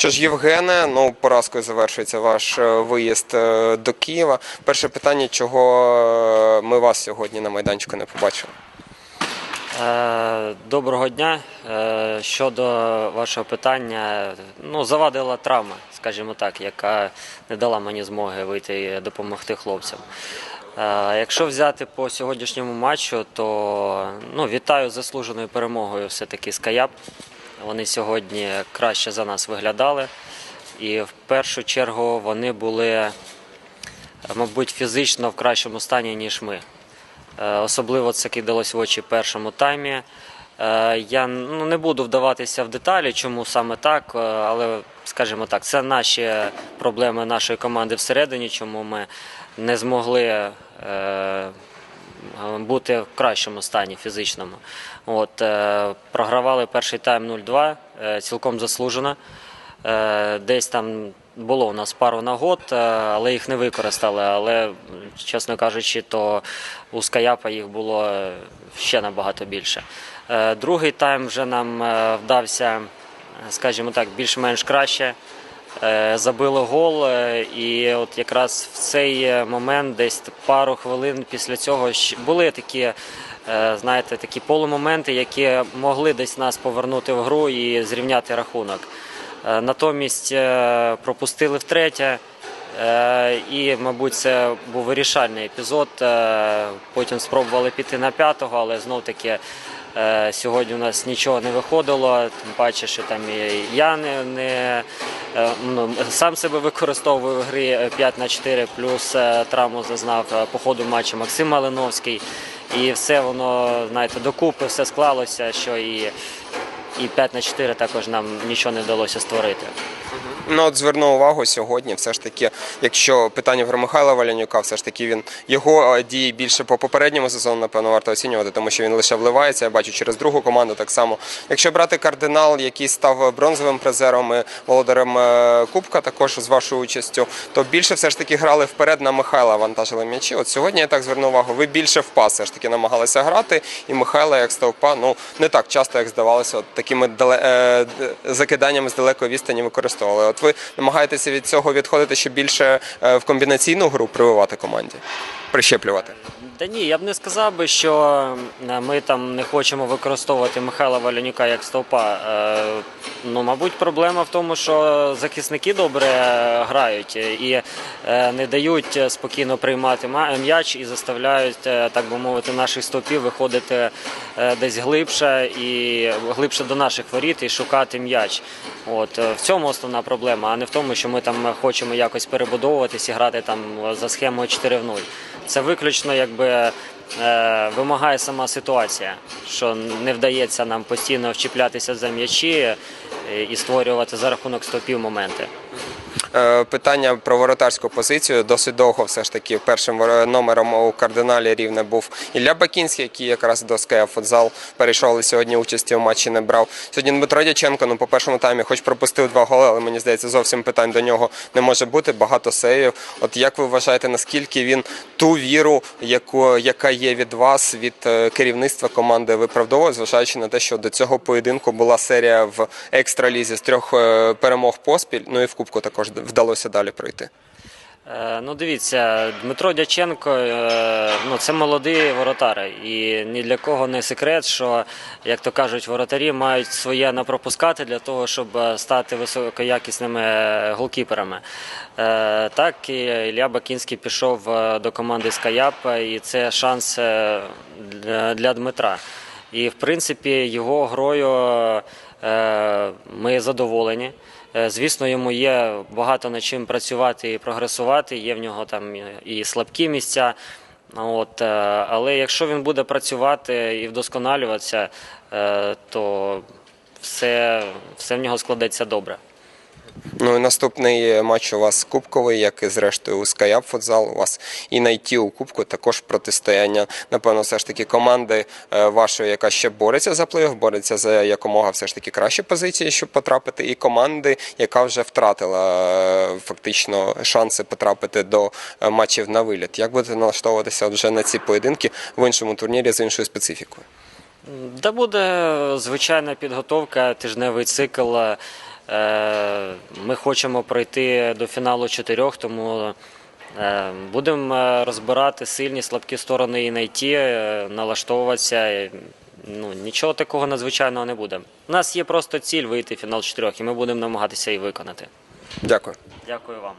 Що ж, Євгене, ну поразкою завершується ваш е, виїзд е, до Києва. Перше питання, чого е, ми вас сьогодні на майданчику не побачили? Доброго дня. Щодо вашого питання, ну завадила травма, скажімо так, яка не дала мені змоги вийти і допомогти хлопцям. Якщо взяти по сьогоднішньому матчу, то ну, вітаю заслуженою перемогою все-таки Скаяп. Вони сьогодні краще за нас виглядали. І в першу чергу вони були, мабуть, фізично в кращому стані, ніж ми. Е, Особливо це кидалось в очі першому таймі. Е, Я ну, не буду вдаватися в деталі, чому саме так, е, але скажімо так, це наші проблеми нашої команди всередині, чому ми не змогли е, бути в кращому стані фізичному. От, е, програвали перший тайм 0-2, е, цілком заслужено. Е, Десь там було у нас пару нагод, е, але їх не використали. Але, чесно кажучи, то у Скаяпа їх було е, ще набагато більше. Е, Другий тайм вже нам е, вдався, е, скажімо так, більш-менш краще. Е, Забили гол, е, і от якраз в цей е, момент, десь пару хвилин після цього були такі, знаєте, такі полумоменти, які могли десь нас повернути в гру і зрівняти рахунок. Натомість пропустили втретє. І, мабуть, це був вирішальний епізод. Потім спробували піти на п'ятого, але знов таки сьогодні у нас нічого не виходило. Тим паче, що там і я не, не е, ну, сам себе використовую в грі е, 5 на 4, плюс е, травму зазнав е, по ходу матчу Максим Малиновський. І все воно, знаєте, докупи все склалося, що і, і 5 на 4 також нам нічого не вдалося створити. Ну от зверну увагу сьогодні, все ж таки, якщо питання про Михайла Валянюка, все ж таки він його е, дії більше по попередньому сезону, напевно, варто оцінювати, тому що він лише вливається. Я бачу через другу команду так само. Якщо брати кардинал, який став бронзовим призером і володарем е, Кубка, також з вашою участю, то більше все ж таки грали вперед на Михайла, вантажили м'ячі. От сьогодні я так зверну увагу, ви більше в пас все ж таки намагалися грати, і Михайла як стовпа, ну не так часто, як здавалося, от такими дале... е, закиданнями з далекої відстані використовували. От ви намагаєтеся від цього відходити ще більше е, в комбінаційну гру прививати команді, прищеплювати. Та ні, я б не сказав би, що е, ми там не хочемо використовувати Михайла Валянюка як стовпа. Е, Ну, мабуть, проблема в тому, що захисники добре е, грають і не дають спокійно приймати м'яч і заставляють, так би мовити, наших стовпів виходити десь глибше і глибше до наших воріт і шукати м'яч. От в цьому основна проблема, а не в тому, що ми там хочемо якось перебудовуватись і грати там за схемою 4 в 0. Це виключно якби е, вимагає сама ситуація, що не вдається нам постійно вчіплятися за м'ячі е, і створювати за рахунок стопів моменти. Е, Питання про воротарську позицію досить довго все ж таки першим номером у кардиналі рівне був Ілля Бакінський, який якраз до СКФ футзал перейшов, але сьогодні участі у матчі не брав. Сьогодні Дмитро Дяченко, ну по першому таймі, хоч пропустив два голи, але мені здається, зовсім питань до нього не може бути. Багато сейвів. От як ви вважаєте, наскільки він ту віру, яку яка є від вас, від е, керівництва команди, виправдовує, зважаючи на те, що до цього поєдинку була серія в екстралізі з трьох е, перемог поспіль, ну і в кубку також вдалося далі пройти. Е, Ну, дивіться, Дмитро Дяченко е, ну, це молодий воротар. І ні для кого не секрет, що, як то кажуть, воротарі мають своє напропускати для того, щоб е, стати високоякісними голкіперами. Так, і Ілля Бакінський пішов до команди Скаяп, і це шанс для- Дмитра. І, в принципі, його грою ми задоволені. Е, Звісно, йому є багато над чим працювати і прогресувати. Є в нього там і слабкі місця. От, е, але якщо він буде працювати і вдосконалюватися, е, то все, все в нього складеться добре. Ну і наступний матч у вас кубковий, як і зрештою у Скаяп футзал. У вас і на ІТ у кубку також протистояння. Напевно, все ж таки команди е, вашої, яка ще бореться за плей-офф, бореться за якомога все ж таки кращі позиції, щоб потрапити, і команди, яка вже втратила е, фактично шанси потрапити до е, матчів на виліт. Як будете налаштовуватися вже на ці поєдинки в іншому турнірі з іншою специфікою? Да буде звичайна підготовка, тижневий цикл. Е, Ми хочемо пройти до фіналу чотирьох, тому е, будемо е, розбирати сильні, слабкі сторони і знайти, е, налаштовуватися. Ну, нічого такого надзвичайного не буде. У нас є просто ціль вийти в фінал чотирьох, і ми будемо намагатися її виконати. Дякую. Дякую вам.